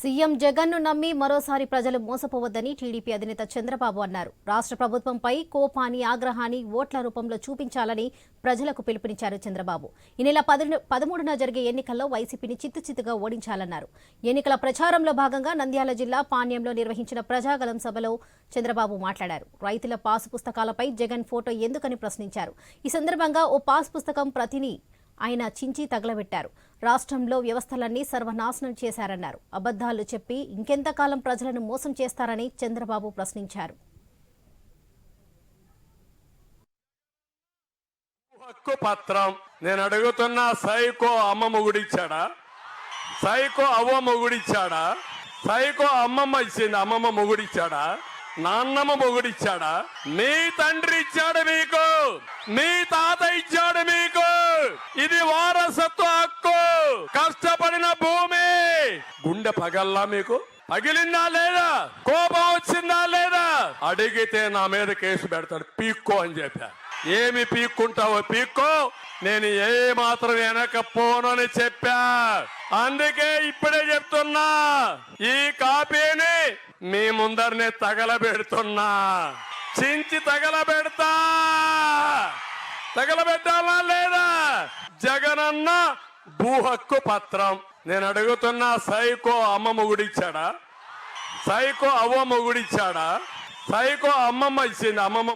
CM జగన్ను నమ్మి మరోసారి ప్రజలు మోసపోవద్దని టీడీపీ అధినేత చంద్రబాబు అన్నారు. రాష్ట్ర ప్రభుత్వంపై కోపాన్ని ఆగ్రహాన్ని ఓట్ల రూపంలో చూపించాలని ప్రజలకు పిలుపునిచ్చారు చంద్రబాబు. ఈ నెల పదమూడున జరిగే ఎన్నికల్లో వైసీపీని చిత్తుచిత్తుగా ఓడించాలన్నారు. ఎన్నికల ప్రచారంలో భాగంగా నంద్యాల జిల్లా పాణ్యంలో నిర్వహించిన ప్రజాగలం సభలో చంద్రబాబు మాట్లాడారు. రైతుల పాసు పుస్తకాలపై జగన్ ఫోటో ఎందుకని ప్రశ్నించారు. ఈ సందర్భంగా ఓ పాస్ పుస్తకం ప్రతిని ఆయన చించి తగలబెట్టారు. రాష్ట్రంలో వ్యవస్థలన్నీ సర్వనాశనం చేశారన్నారు. అబద్ధాలు చెప్పి ఇంకెంతకాలం ప్రజలను మోసం చేస్తారని చంద్రబాబు ప్రశ్నించారు. హక్కు పత్రం. నేను అడుగుతున్న సైకో అమ్మ మొగుడిచ్చాడా? సైకో అవ్వ మొగుడిచ్చాడా? సైకో అమ్మమ్మ ఇచ్చింది అమ్మమ్మ మొగుడిచ్చాడా? నాన్నమ్మ మొగుడిచ్చాడా? మీ తండ్రి ఇచ్చాడు మీకు మీ తాత ఇచ్చాడు మీకు ఇది వారసత్వ హక్కు కష్టపడిన భూమి. గుండె పగల్లా మీకు? పగిలిందా లేదా? కోపం వచ్చిందా లేదా? అడిగితే నా మీద కేసు పెడతాడు. పీక్కో అని చెప్పా. ఏమి పీక్కుంటావో పీక్కో. నేను ఏ మాత్రం వెనకపోనని చెప్పా. అందుకే ఇప్పుడే చెప్తున్నా. ఈ కాపీని మీ ముందరనే తగలబెడుతున్నా. చించి తగలబెడతా. తగలబెట్టాలా లేదా? జగనన్న భూ హక్కు పత్రం. నేను అడుగుతున్నా సైకో అమ్మ మొగుడిచ్చాడా? సైకో అవ్వ మొగుడిచ్చాడా? సైకో అమ్మమ్మ ఇచ్చింది. అమ్మమ్మ